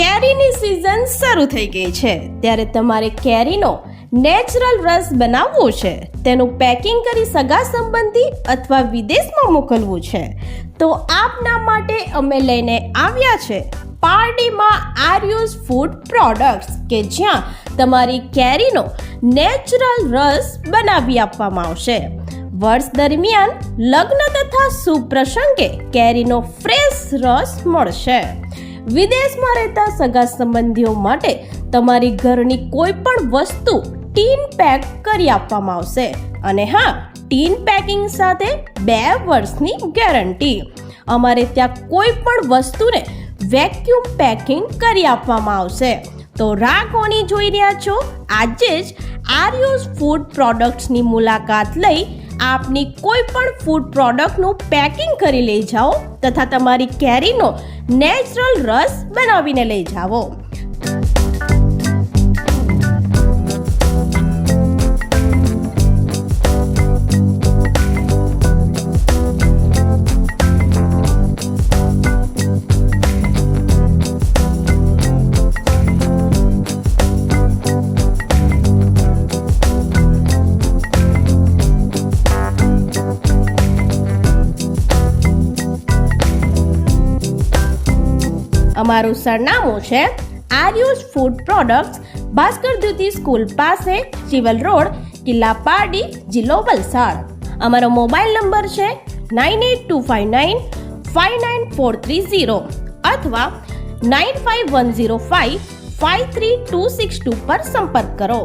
કેરીની સિઝન શરૂ થઈ ગઈ છે. ત્યારે તમારે કેરીનો નેચરલ રસ બનાવવો છે. તેનું પેકિંગ કરી સગા સંબંધી અથવા વિદેશમાં મોકલવું છે. તો આપના માટે અમે લઈને આવ્યા છે પાર્ટીમાં આર્યુઝ ફૂડ પ્રોડક્ટ્સ કે જ્યાં તમારી કેરીનો નેચરલ રસ બનાવી આપવામાં આવશે. વર્ષ દરમિયાન લગ્ન તથા સુપ્રસંગે કેરીનો ફ્રેશ રસ મળશે. વિદેશમાં રહેતા સગા સંબંધીઓ માટે તમારી ઘરની કોઈ પણ વસ્તુ ટીન પેક કરી આપવામાં આવશે. અને હા, ટીન પેકિંગ સાથે બે વર્ષની ગેરંટી. અમારે ત્યાં કોઈ પણ વસ્તુને વેક્યુમ પેકિંગ કરી આપવામાં આવશે. તો રા કોની જોઈ રહ્યા છો? આજે જ આર્યુઝ ફૂડ પ્રોડક્ટ્સની મુલાકાત લઈ આપની કોઈ પણ ફૂડ પ્રોડક્ટનું પેકિંગ કરી લઈ જાઓ તથા તમારી કેરીનો નેચરલ રસ બનાવીને લઈ જાઓ. અમારું સરનામું છે Aryus food products, Bhaskar Jyoti school પાસે સિવલ રોડ, કિલ્લા પારડી, જિલ્લો વલસાડ. અમારો મોબાઈલ નંબર છે nine eight two five nine five nine four three zero અથવા nine five one zero five five three two six two પર સંપર્ક કરો.